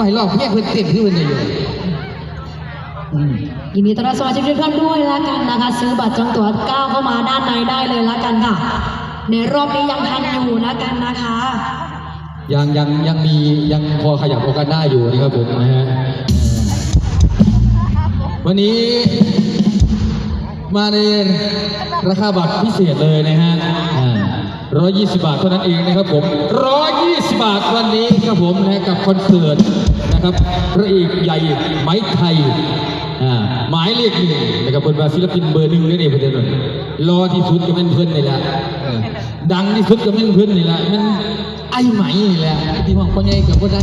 ่ให้ลองเพี้ยเพื่อนเต้นคือมันอยยินดีต้อนรับสมาชิกทุกท่านด้วยละกันนะคะ ซื้อบัตรจองตั๋วก้าวเข้ามาด้านในได้เลยละกันค่ะ ในรอบนี้ยังทันอยู่ละกันนะคะ ยังยังยังมียังพอขยับโอกาสได้อยู่นะครับผมนะฮะวันนี้มาในราคาบัตรพิเศษเลยนะฮะร้อยยี่สิบบาทเท่านั้นเองนะครับผมร้อยยี่สิบบาทวันนี้ครับผมนะกับคอนเสิร์ต ครับพระเอกใหญ่ไม้ไทยหมายเลขหนึ่งนะครับเพื่อนว่าศิลปินเบอร์หนึ่งนี่นี่เพื่อนรอที่สุดก็เป็นเพื่อนนี่แหละดังที่สุดก็เป็นเพื่อนนี่แหละมันไอ้ไหมนี่แหละที่มองคนใหญ่กับคนได้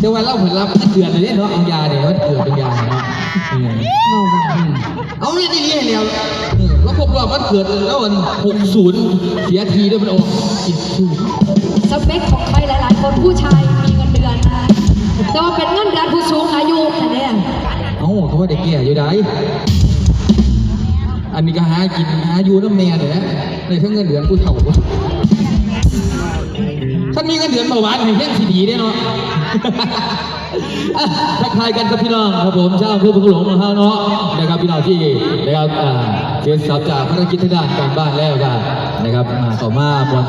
เดี๋ว่าเล่าผลลัพธ์เดือนเลยเนาะเอายาเนี่ยว่าเดือนเป็นยาเนาะเอาเนี่ยนี่เดียวแล้วครบรอบวันเกิดแล้วมันหกศูนย์เสียทีด้วยมันออกอิสเปคของใครหลายๆคนผู้ชาย เอ้าเขาว่าเด็กแก่อยู่ได้อันนี้ก็หากินหาอยู่น้ำแม่เนี่ยนะในทั้งเงินเดือนผู้เฒ่าท่านมีเงินเดือนเบาหวานให้เพียงสีดีได้เนาะอะทักทายกันครับพี่น้องครับผมชาวอำเพื่อพุงหลงของเราเนาะนะครับพี่น้องที่นะครับเชิญสับจากภารกิจทางด้านการบ้านแล้วกันนะครับมาต่อมาบอล